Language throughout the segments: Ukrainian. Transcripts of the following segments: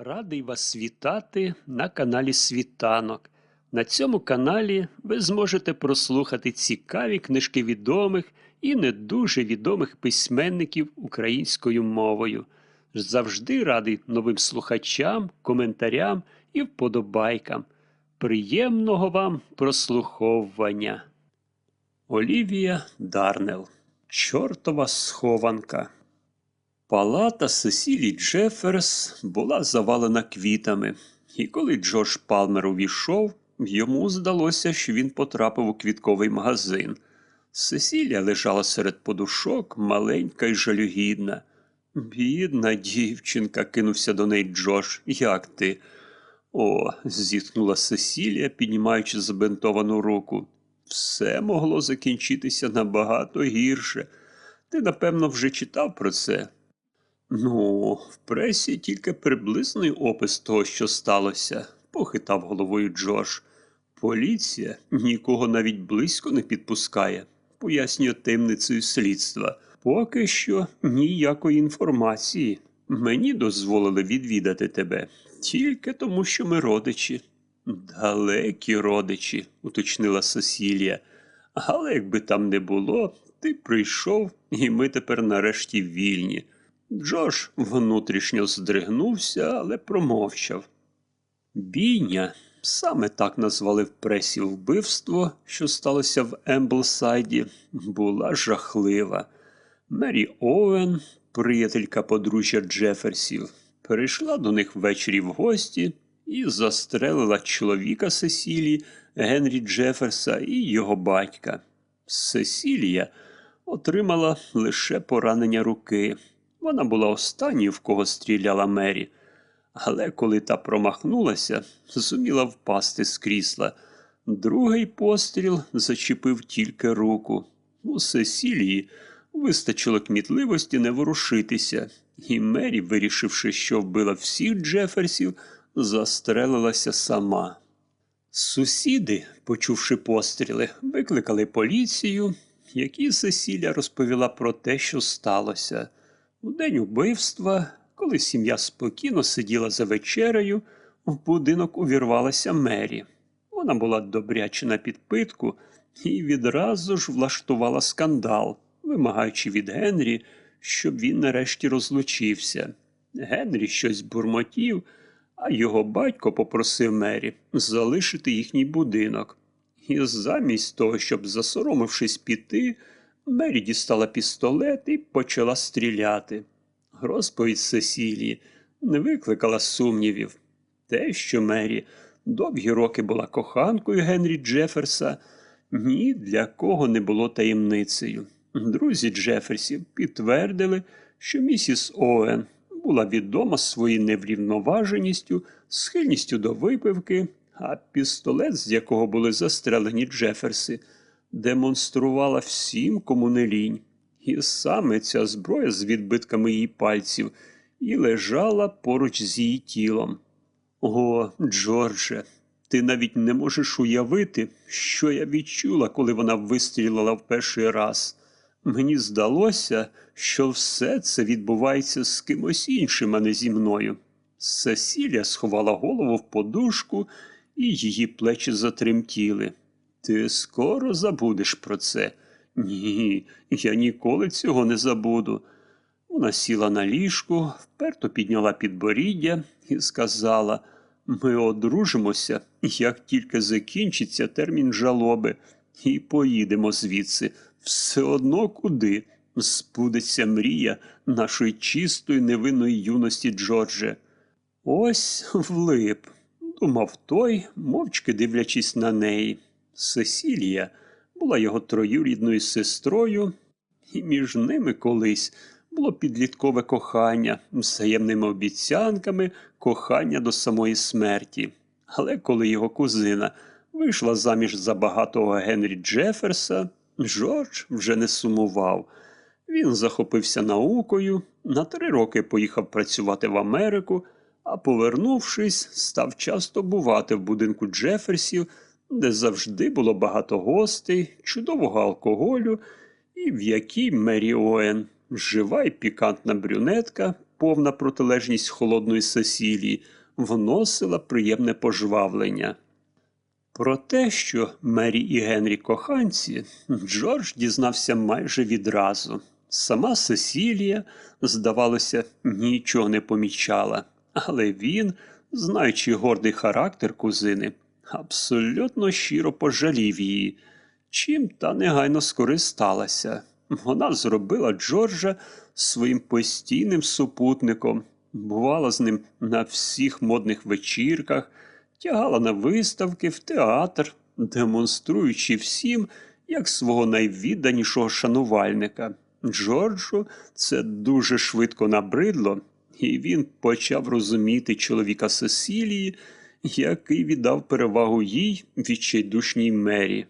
Радий вас вітати на каналі Світанок. На цьому каналі ви зможете прослухати цікаві книжки відомих і не дуже відомих письменників українською мовою. Завжди радий новим слухачам, коментарям і вподобайкам. Приємного вам прослуховування. Олівія Дарнел. Чортова схованка. Палата Сесілі Джеферс була завалена квітами, і коли Джош Палмер увійшов, йому здалося, що він потрапив у квітковий магазин. Сесілія лежала серед подушок, маленька й жалюгідна. Бідна дівчинка, кинувся до неї Джош. Як ти? О, зітхнула Сесілія, піднімаючи забинтовану руку. Все могло закінчитися набагато гірше. Ти, напевно, вже читав про це. Ну, в пресі тільки приблизний опис того, що сталося, похитав головою Джош. Поліція нікого навіть близько не підпускає, пояснює таємницею слідства. Поки що ніякої інформації. Мені дозволили відвідати тебе тільки тому, що ми родичі. Далекі родичі, уточнила Сесілія. Але якби там не було, ти прийшов, і ми тепер нарешті вільні. Джош внутрішньо здригнувся, але промовчав. Бійня саме так назвали в пресі вбивство, що сталося в Емблсайді, була жахлива. Мері Оуен, приятелька подружжя Джеферсів, перейшла до них ввечері в гості і застрелила чоловіка Сесілії, Генрі Джеферса і його батька. Сесілія отримала лише поранення руки. Вона була останньою, в кого стріляла Мері. Але коли та промахнулася, зуміла впасти з крісла. Другий постріл зачепив тільки руку. У Сесілії вистачило кмітливості не ворушитися, і Мері, вирішивши, що вбила всіх Джеферсів, застрелилася сама. Сусіди, почувши постріли, викликали поліцію, якій Сесіля розповіла про те, що сталося. У день убивства, коли сім'я спокійно сиділа за вечерею, в будинок увірвалася Мері. Вона була добряче на підпитку і відразу ж влаштувала скандал, вимагаючи від Генрі, щоб він нарешті розлучився. Генрі щось бурмотів, а його батько попросив Мері залишити їхній будинок. І замість того, щоб, засоромившись піти, Мері дістала пістолет і почала стріляти. Розповідь Сесілії не викликала сумнівів. Те, що Мері довгі роки була коханкою Генрі Джеферса, ні для кого не було таємницею. Друзі Джеферсів підтвердили, що місіс Оуен була відома своєю неврівноваженістю, схильністю до випивки, а пістолет, з якого були застрелені Джеферси, демонструвала всім, кому не лінь. І саме ця зброя з відбитками її пальців і лежала поруч з її тілом. О, Джордже, ти навіть не можеш уявити, що я відчула, коли вона вистрілила в перший раз. Мені здалося, що все це відбувається з кимось іншим, а не зі мною. Сесіля сховала голову в подушку, і її плечі затремтіли. Ти скоро забудеш про це. Ні, я ніколи цього не забуду. Вона сіла на ліжку, вперто підняла підборіддя і сказала ми одружимося, як тільки закінчиться термін жалоби, і поїдемо звідси. Все одно куди збудеться мрія нашої чистої невинної юності Джордже. Ось влип, думав той, мовчки дивлячись на неї. Сесілія була його троюрідною сестрою, і між ними колись було підліткове кохання, взаємними обіцянками, кохання до самої смерті. Але коли його кузина вийшла заміж за багатого Генрі Джеферса, Джордж вже не сумував. Він захопився наукою, на три роки поїхав працювати в Америку, а повернувшись, став часто бувати в будинку Джеферсів де завжди було багато гостей, чудового алкоголю, і в якій Мері Оен, жива й пікантна брюнетка, повна протилежність холодної Сесілії, вносила приємне пожвавлення. Про те, що Мері і Генрі коханці, Джордж дізнався майже відразу. Сама Сесілія, здавалося, нічого не помічала, але він, знаючи гордий характер кузини, абсолютно щиро пожалів її, чим та негайно скористалася. Вона зробила Джорджа своїм постійним супутником, бувала з ним на всіх модних вечірках, тягала на виставки в театр, демонструючи всім як свого найвідданішого шанувальника. Джорджу це дуже швидко набридло, і він почав розуміти чоловіка Сесілії, який віддав перевагу їй відчайдушній мері.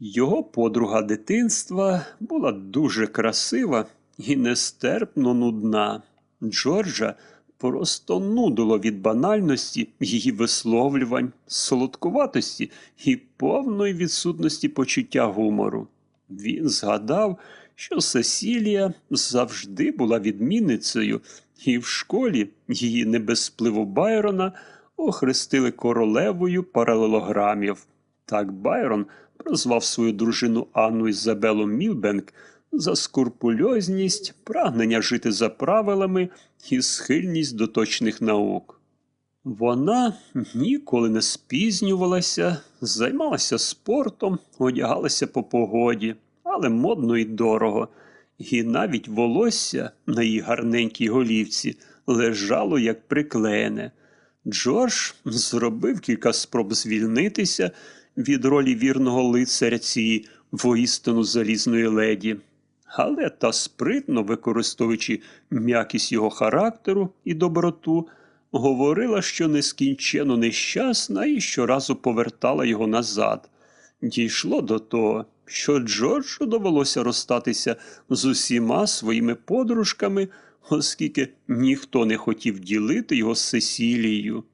Його подруга дитинства була дуже красива і нестерпно нудна. Джорджа просто нудило від банальності її висловлювань, солодкуватості і повної відсутності почуття гумору. Він згадав, що Сесілія завжди була відмінницею, і в школі її небезпливу Байрона охрестили королевою паралелограмів. Так Байрон прозвав свою дружину Анну Ізабелу Мілбенк за скурпульозність, прагнення жити за правилами і схильність до точних наук. Вона ніколи не спізнювалася, займалася спортом, одягалася по погоді, але модно і дорого, і навіть волосся на її гарненькій голівці лежало як приклеєне. Джордж зробив кілька спроб звільнитися від ролі вірного лицаря цієї воістину залізної леді. Але та спритно, використовуючи м'якість його характеру і доброту, говорила, що нескінченно нещасна і щоразу повертала його назад. Дійшло до того, що Джорджу довелося розстатися з усіма своїми подружками, оскільки ніхто не хотів ділити його з Сесілією.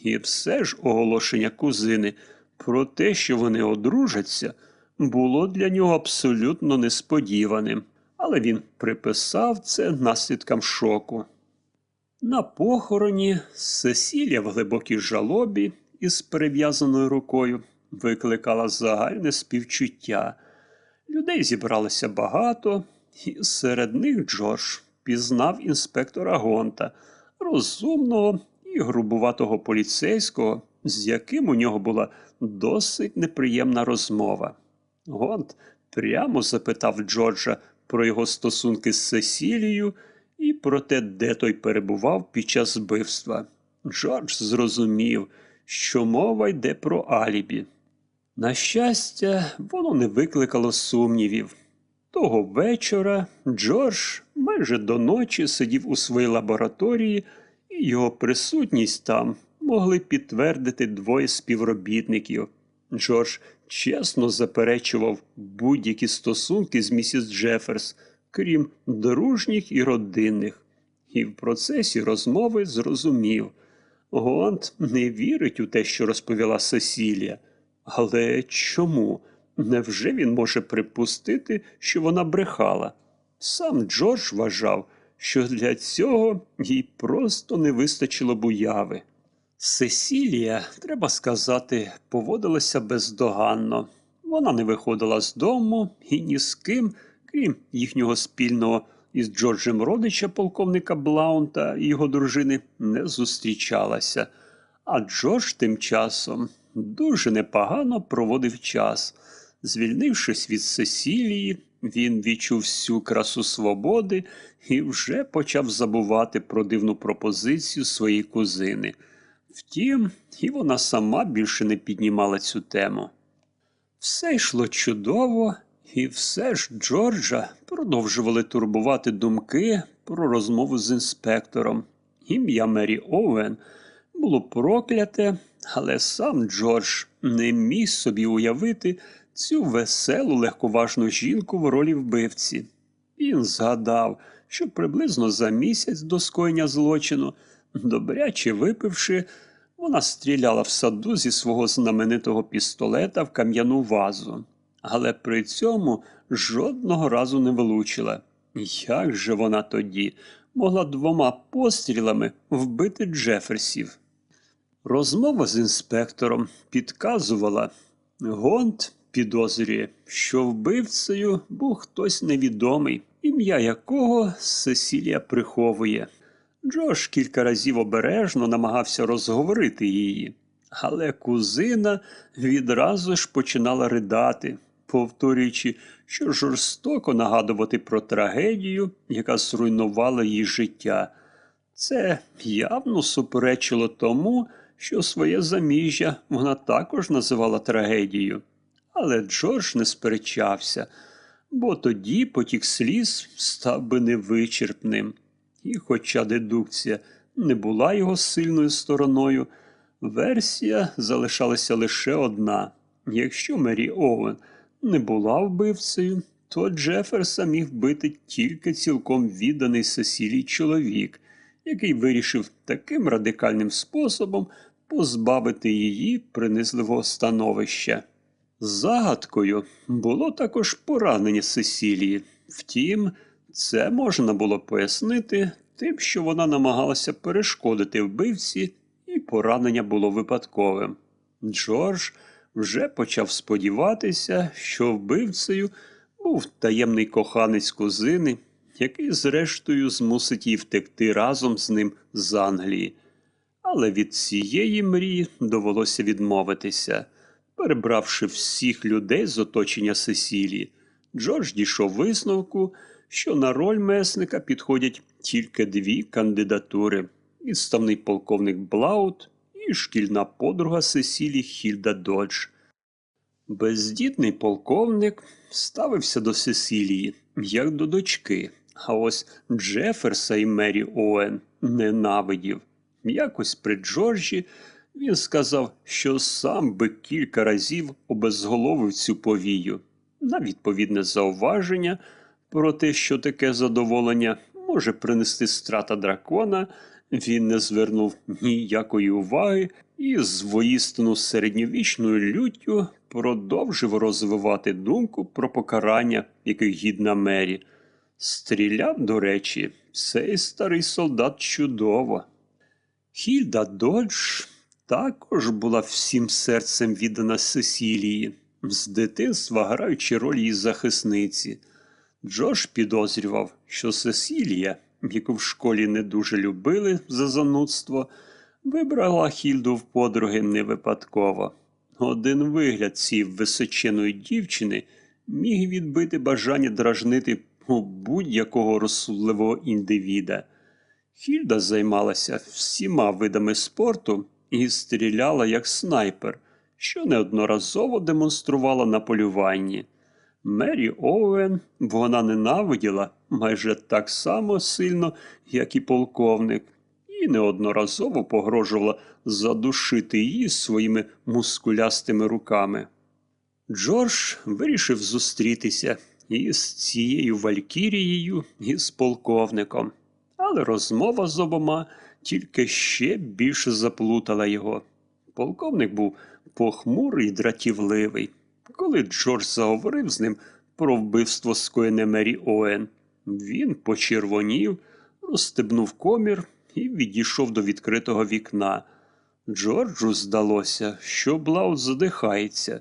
І все ж оголошення кузини про те, що вони одружаться, було для нього абсолютно несподіваним, але він приписав це наслідкам шоку. На похороні Сесілія в глибокій жалобі із перев'язаною рукою викликала загальне співчуття. Людей зібралося багато, і серед них Джордж пізнав інспектора Гонта, розумного і грубуватого поліцейського, з яким у нього була досить неприємна розмова. Гонт прямо запитав Джорджа про його стосунки з Сесілією і про те, де той перебував під час вбивства. Джордж зрозумів, що мова йде про алібі. На щастя, воно не викликало сумнівів. Того вечора Джордж майже до ночі сидів у своїй лабораторії, і його присутність там могли підтвердити двоє співробітників. Джордж чесно заперечував будь-які стосунки з місіс Джеферс, крім дружніх і родинних, і в процесі розмови зрозумів. Гонт не вірить у те, що розповіла Сесілія. Але чому? Невже він може припустити, що вона брехала? Сам Джордж вважав, що для цього їй просто не вистачило б уяви. Сесілія, треба сказати, поводилася бездоганно. Вона не виходила з дому і ні з ким, крім їхнього спільного із Джорджем родича полковника Блаунта і його дружини, не зустрічалася. А Джордж тим часом дуже непогано проводив час. Звільнившись від Сесілії, він відчув всю красу свободи і вже почав забувати про дивну пропозицію своєї кузини. Втім, і вона сама більше не піднімала цю тему. Все йшло чудово, і все ж Джорджа продовжували турбувати думки про розмову з інспектором. Ім'я Мері Оуен було прокляте, але сам Джордж не міг собі уявити цю веселу легковажну жінку в ролі вбивці. Він згадав, що приблизно за місяць до скоєння злочину, добряче випивши, вона стріляла в саду зі свого знаменитого пістолета в кам'яну вазу, але при цьому жодного разу не влучила. Як же вона тоді могла двома пострілами вбити Джеферсів. Розмова з інспектором підказувала, Гонт підозрює, що вбивцею був хтось невідомий, ім'я якого Сесілія приховує. Джош кілька разів обережно намагався розговорити її, але кузина відразу ж починала ридати, повторюючи, що жорстоко нагадувати про трагедію, яка зруйнувала її життя. Це явно суперечило тому, що своє заміжжя вона також називала трагедією. Але Джордж не сперечався, бо тоді потік сліз став би невичерпним. І, хоча дедукція не була його сильною стороною, версія залишалася лише одна. Якщо Мері Оуен не була вбивцею, то Джеферса міг бити тільки цілком відданий Сесілій чоловік, який вирішив таким радикальним способом позбавити її принизливого становища. Загадкою було також поранення Сесілії. Втім, це можна було пояснити тим, що вона намагалася перешкодити вбивці, і поранення було випадковим. Джордж вже почав сподіватися, що вбивцею був таємний коханець кузини, який, зрештою, змусить її втекти разом з ним з Англії. Але від цієї мрії довелося відмовитися. Перебравши всіх людей з оточення Сесілії, Джордж дійшов висновку, що на роль месника підходять тільки дві кандидатури відставний полковник Блаут і шкільна подруга Сесілі Хільда Додж. Бездітний полковник ставився до Сесілії, як до дочки, а ось Джеферса і Мері Оуен ненавидів. Якось при Джорджі він сказав, що сам би кілька разів обезголовив цю повію. На відповідне зауваження про те, що таке задоволення може принести страта дракона, він не звернув ніякої уваги і з воїстину середньовічною люттю продовжив розвивати думку про покарання, яких гідна мері. Стріляв, до речі, цей старий солдат чудово. Хільда Додж також була всім серцем віддана Сесілії, з дитинства граючи роль її захисниці. Джош підозрював, що Сесілія, яку в школі не дуже любили за занудство, вибрала Хільду в подруги не випадково. Один вигляд цієї височеної дівчини міг відбити бажання дражнити будь-якого розсудливого індивіда. Хільда займалася всіма видами спорту і стріляла як снайпер, що неодноразово демонструвала на полюванні. Мері Оуен вона ненавиділа майже так само сильно, як і полковник, і неодноразово погрожувала задушити її своїми мускулястими руками. Джордж вирішив зустрітися із цією Валькірією і з полковником, але розмова з обома тільки ще більше заплутала його. Полковник був похмурий і дратівливий. Коли Джордж заговорив з ним про вбивство скоєне Мері Оен, він почервонів, розстебнув комір і відійшов до відкритого вікна. Джорджу здалося, що Блаут задихається.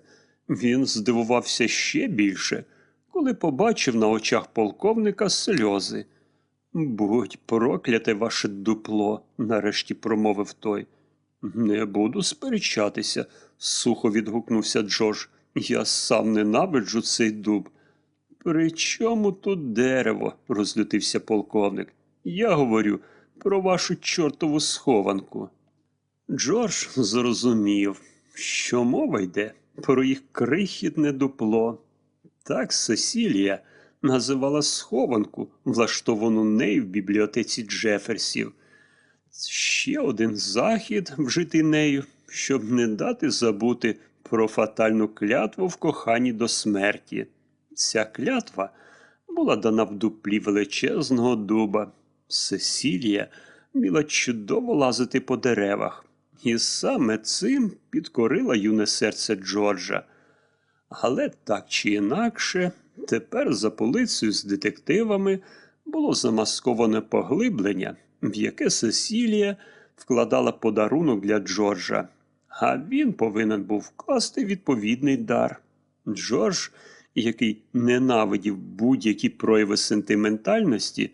Він здивувався ще більше, коли побачив на очах полковника сльози. Будь прокляте ваше дупло, нарешті промовив той. Не буду сперечатися, сухо відгукнувся Джордж. Я сам ненавиджу цей дуб. При чому тут дерево? розлютився полковник. Я говорю про вашу чортову схованку. Джордж зрозумів, що мова йде про їх крихітне дупло. Так Сесілія називала схованку, влаштовану нею в бібліотеці Джеферсів. Ще один захід вжитий нею, щоб не дати забути про фатальну клятву в коханні до смерті. Ця клятва була дана в дуплі величезного дуба. Сесілія вміла чудово лазити по деревах, і саме цим підкорила юне серце Джорджа. Але так чи інакше, тепер за полицею з детективами було замасковане поглиблення, в яке Сесілія вкладала подарунок для Джорджа, а він повинен був вкласти відповідний дар. Джордж, який ненавидів будь-які прояви сентиментальності,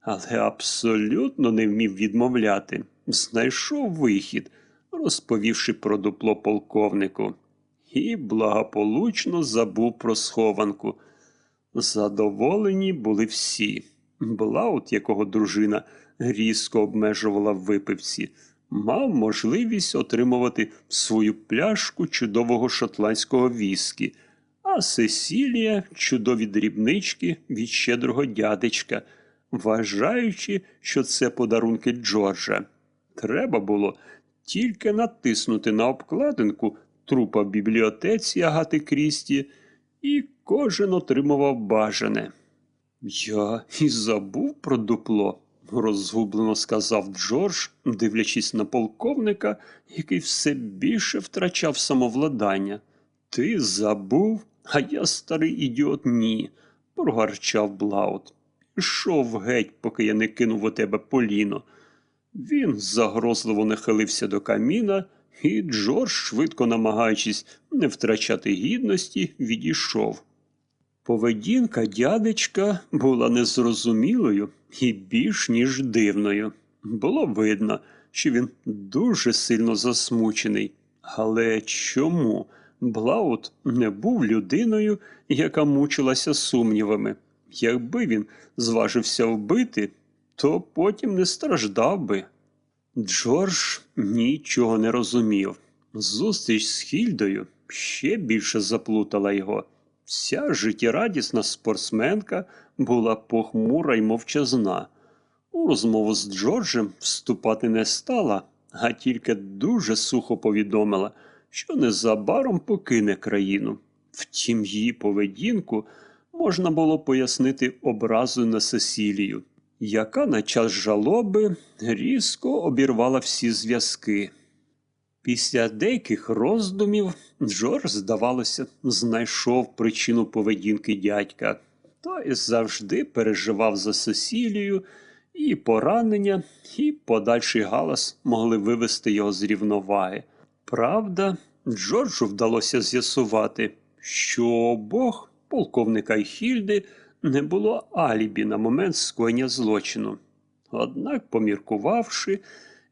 але абсолютно не вмів відмовляти, знайшов вихід, розповівши про дупло полковнику, і благополучно забув про схованку. Задоволені були всі. Блаут, якого дружина різко обмежувала в випивці, мав можливість отримувати свою пляшку чудового шотландського віскі, а Сесілія чудові дрібнички від щедрого дядечка, вважаючи, що це подарунки Джорджа. Треба було тільки натиснути на обкладинку трупа в бібліотеці Агати Крісті, і кожен отримував бажане. Я і забув про дупло, розгублено сказав Джордж, дивлячись на полковника, який все більше втрачав самовладання. Ти забув, а я старий ідіот, ні, прогарчав Блаут. Пішов геть, поки я не кинув у тебе поліно. Він загрозливо нахилився до каміна, і Джордж, швидко намагаючись не втрачати гідності, відійшов. Поведінка дядечка була незрозумілою і більш ніж дивною. Було видно, що він дуже сильно засмучений. Але чому Блаут не був людиною, яка мучилася сумнівами? Якби він зважився вбити, то потім не страждав би. Джордж нічого не розумів. Зустріч з Хільдою ще більше заплутала його. Вся життєрадісна спортсменка була похмура й мовчазна. У розмову з Джорджем вступати не стала, а тільки дуже сухо повідомила, що незабаром покине країну. Втім, її поведінку можна було пояснити образою на Сесілію, яка на час жалоби різко обірвала всі зв'язки. Після деяких роздумів Джордж, здавалося, знайшов причину поведінки дядька. Той завжди переживав за Сесілію, і поранення, і подальший галас могли вивести його з рівноваги. Правда, Джорджу вдалося з'ясувати, що обох полковника й Хільди не було алібі на момент скоєння злочину. Однак, поміркувавши,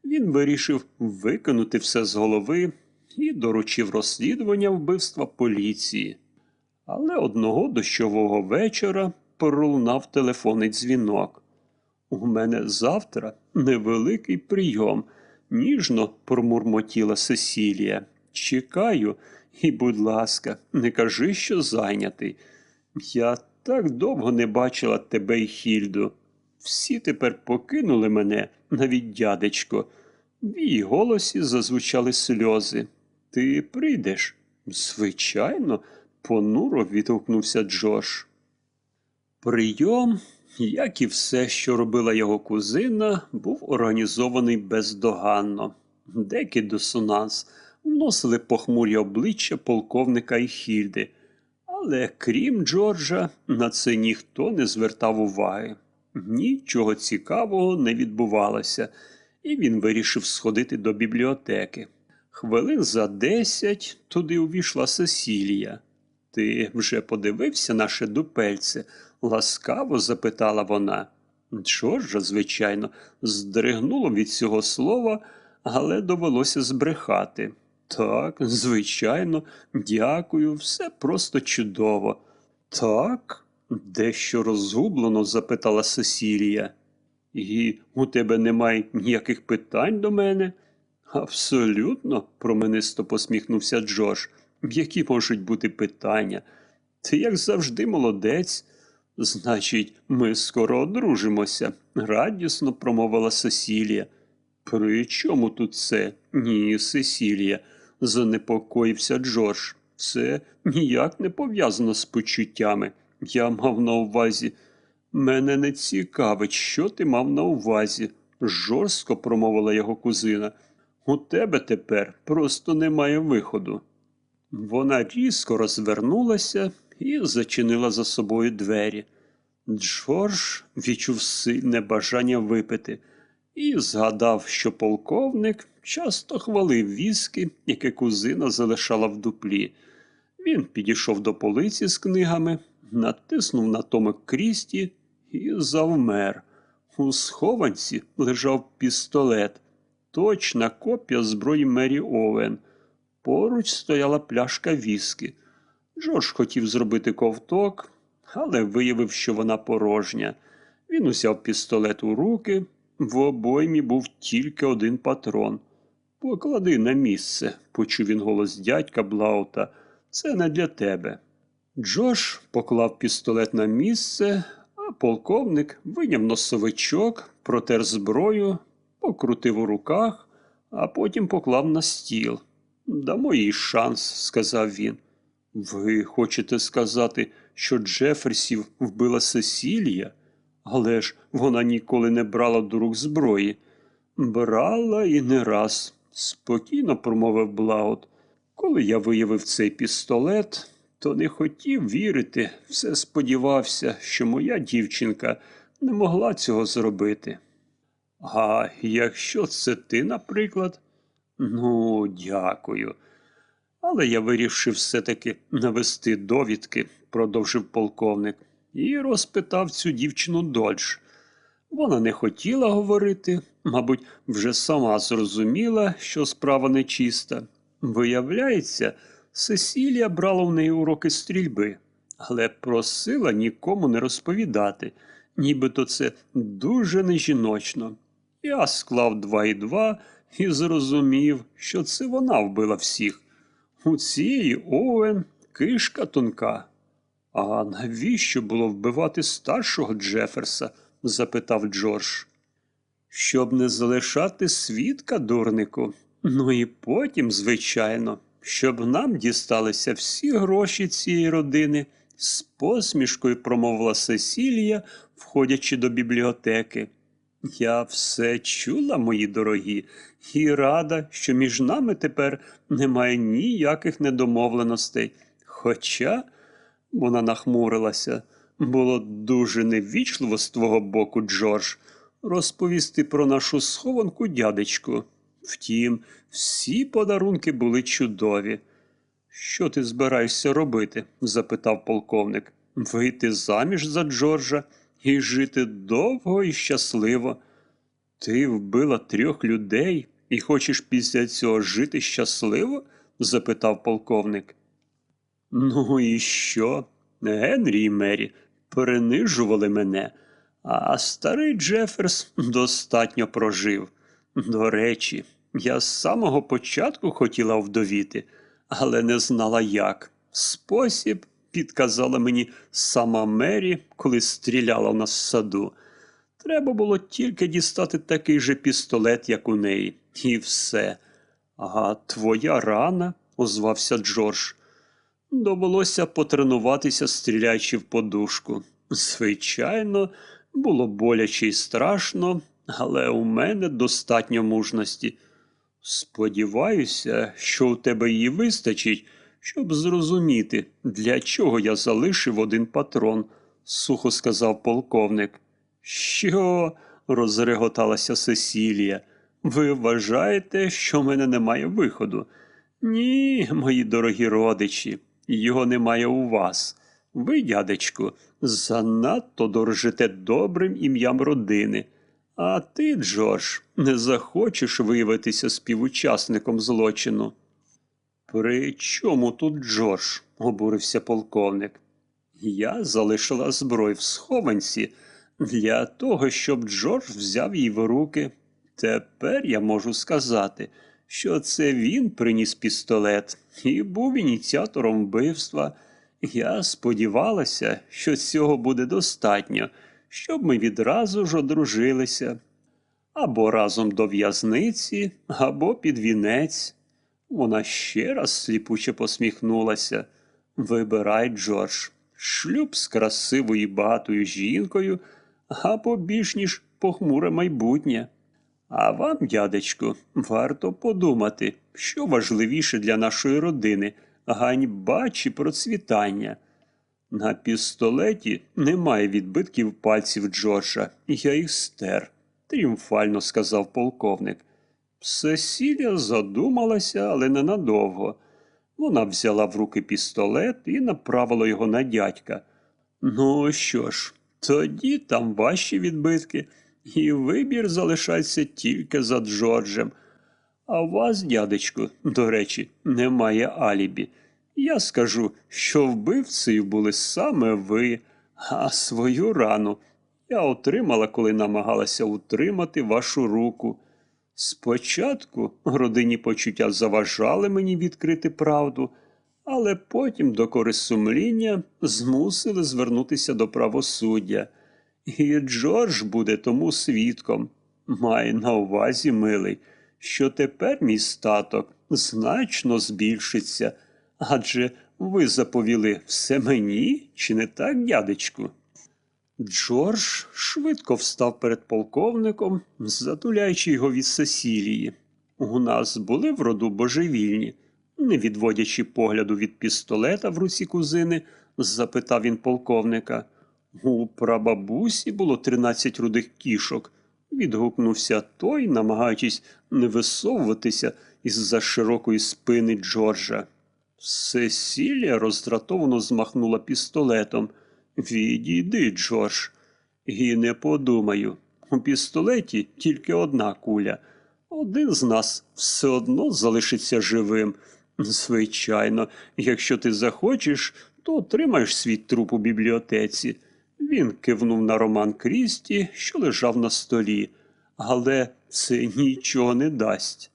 він вирішив викинути все з голови і доручив розслідування вбивства поліції. Але одного дощового вечора пролунав телефонний дзвінок. У мене завтра невеликий прийом, ніжно промурмотіла Сесілія. Чекаю, і, будь ласка, не кажи, що зайнятий. Я так довго не бачила тебе й Хільду. Всі тепер покинули мене, навіть дядечко. В її голосі зазвучали сльози. Ти прийдеш? Звичайно, понуро відгукнувся Джош. Прийом, як і все, що робила його кузина, був організований бездоганно. Деякий дисонанс вносили похмурі обличчя полковника і Хільди, але крім Джорджа, на це ніхто не звертав уваги. Нічого цікавого не відбувалося, і він вирішив сходити до бібліотеки. Хвилин за десять туди увійшла Сесілія. Ти вже подивився наше дупельце? ласкаво запитала вона. Джорджа, звичайно, здригнуло від цього слова, але довелося збрехати. Так, звичайно, дякую, все просто чудово. Так, дещо розгублено запитала Сесілія. І у тебе немає ніяких питань до мене? Абсолютно, променисто посміхнувся Джош. Які можуть бути питання? Ти, як завжди, молодець. Значить, ми скоро одружимося, радісно промовила Сесілія. При чому тут це? Ні, Сесілія, занепокоївся Джордж. Це ніяк не пов'язано з почуттями. Я мав на увазі. Мене не цікавить, що ти мав на увазі, жорстко промовила його кузина. У тебе тепер просто немає виходу. Вона різко розвернулася і зачинила за собою двері. Джордж відчув сильне бажання випити і згадав, що полковник часто хвалив віскі, яке кузина залишала в дуплі. Він підійшов до полиці з книгами, натиснув на томик крісті і завмер. У схованці лежав пістолет, точна копія зброї Мері Овен. Поруч стояла пляшка віскі. Джордж хотів зробити ковток, але виявив, що вона порожня. Він узяв пістолет у руки, в обоймі був тільки один патрон. Поклади на місце, почув він голос дядька Блаута. Це не для тебе. Джош поклав пістолет на місце, а полковник виняв носовичок, протер зброю, покрутив у руках, а потім поклав на стіл. Дамо їй шанс, сказав він. Ви хочете сказати, що Джеферсів вбила Сесілія? Але ж вона ніколи не брала до рук зброї. Брала і не раз, спокійно промовив Блаут. Коли я виявив цей пістолет, то не хотів вірити, все сподівався, що моя дівчинка не могла цього зробити. А якщо це ти, наприклад? Ну, дякую. Але я вирішив все-таки навести довідки, продовжив полковник, і розпитав цю дівчину дольш. Вона не хотіла говорити, мабуть, вже сама зрозуміла, що справа нечиста. Виявляється, Сесілія брала в неї уроки стрільби, але просила нікому не розповідати, нібито це дуже нежіночно. Я склав два і два і зрозумів, що це вона вбила всіх. У цієї Оуен кишка тонка. А навіщо було вбивати старшого Джеферса? запитав Джордж. Щоб не залишати свідка, дурнику. Ну і потім, звичайно, щоб нам дісталися всі гроші цієї родини, з посмішкою промовила Сесілія, входячи до бібліотеки. Я все чула, мої дорогі, і рада, що між нами тепер немає ніяких недомовленостей. Хоча вона нахмурилася, було дуже невічливо з твого боку, Джордж, розповісти про нашу схованку дядечку. Втім, всі подарунки були чудові. Що ти збираєшся робити? запитав полковник. Вийти заміж за Джорджа і жити довго і щасливо. Ти вбила трьох людей і хочеш після цього жити щасливо? запитав полковник. Ну і що? Генрі і Мері принижували мене, а старий Джеферс достатньо прожив. До речі, я з самого початку хотіла вдовіти, але не знала як. Спосіб підказала мені сама Мері, коли стріляла в нас в саду. Треба було тільки дістати такий же пістолет, як у неї, і все. А твоя рана, озвався Джордж. Довелося потренуватися, стріляючи в подушку. Звичайно, було боляче і страшно, але у мене достатньо мужності. Сподіваюся, що у тебе її вистачить, щоб зрозуміти, для чого я залишив один патрон, сухо сказав полковник. Що? розреготалася Сесілія. Ви вважаєте, що в мене немає виходу? Ні, мої дорогі родичі, його немає у вас. Ви, дядечку, занадто дорожите добрим ім'ям родини. А ти, Джордж, не захочеш виявитися співучасником злочину. При чому тут Джордж? обурився полковник. Я залишила зброю в схованці для того, щоб Джордж взяв її в руки. Тепер я можу сказати, що це він приніс пістолет і був ініціатором вбивства. Я сподівалася, що цього буде достатньо, щоб ми відразу ж одружилися. Або разом до в'язниці, або під вінець. Вона ще раз сліпуче посміхнулася. Вибирай, Джордж, шлюб з красивою багатою жінкою, або більш ніж похмуре майбутнє. А вам, дядечку, варто подумати, що важливіше для нашої родини ганьба чи процвітання. На пістолеті немає відбитків пальців Джорджа, я їх стер, тріумфально сказав полковник. Сесілія задумалася, але ненадовго. Вона взяла в руки пістолет і направила його на дядька. Ну що ж, тоді там ваші відбитки, і вибір залишається тільки за Джорджем. А у вас, дядечку, до речі, немає алібі. Я скажу, що вбивцею були саме ви, а свою рану я отримала, коли намагалася утримати вашу руку. Спочатку родинні почуття заважали мені відкрити правду, але потім до кори сумління змусили звернутися до правосуддя. І Джордж буде тому свідком. Має на увазі, милий, що тепер мій статок значно збільшиться. Адже ви заповіли все мені, чи не так, дядечку? Джордж швидко встав перед полковником, затуляючи його від Сесілії. У нас були в роду божевільні, не відводячи погляду від пістолета в руці кузини, запитав він полковника. У прабабусі було тринадцять рудих кішок. Відгукнувся той, намагаючись не висовуватися із-за широкої спини Джорджа. Сесілія роздратовано змахнула пістолетом. Відійди, Джордж. І не подумаю. У пістолеті тільки одна куля. Один з нас все одно залишиться живим. Звичайно, якщо ти захочеш, то отримаєш свій труп у бібліотеці. Він кивнув на роман Крісті, що лежав на столі, але це нічого не дасть.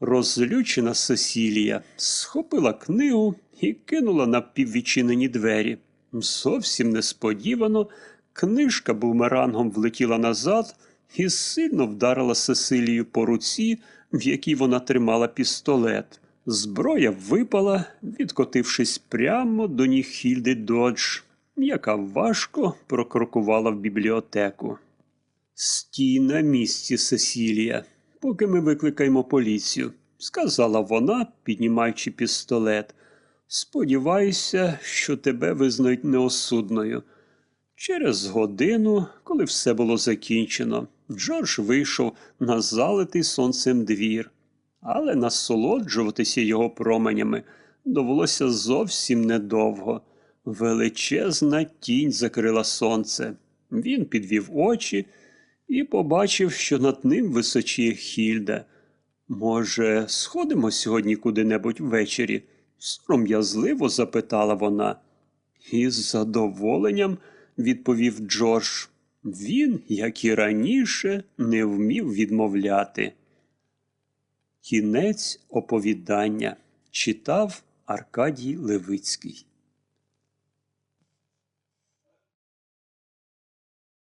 Розлючена Сесілія схопила книгу і кинула на піввідчинені двері. Зовсім несподівано книжка бумерангом влетіла назад і сильно вдарила Сесилію по руці, в якій вона тримала пістолет. Зброя випала, відкотившись прямо до ніг Хільди Додж, яка важко прокрокувала в бібліотеку. Стій на місці, Сесілія, поки ми викликаємо поліцію, сказала вона, піднімаючи пістолет. Сподіваюся, що тебе визнають неосудною. Через годину, коли все було закінчено, Джордж вийшов на залитий сонцем двір, але насолоджуватися його променями довелося зовсім недовго. Величезна тінь закрила сонце. Він підвів очі і побачив, що над ним височіє Хільда. Може, сходимо сьогодні куди-небудь ввечері? сором'язливо запитала вона. Із задоволенням відповів Джордж. Він, як і раніше, не вмів відмовляти. Кінець оповідання читав Аркадій Левицький.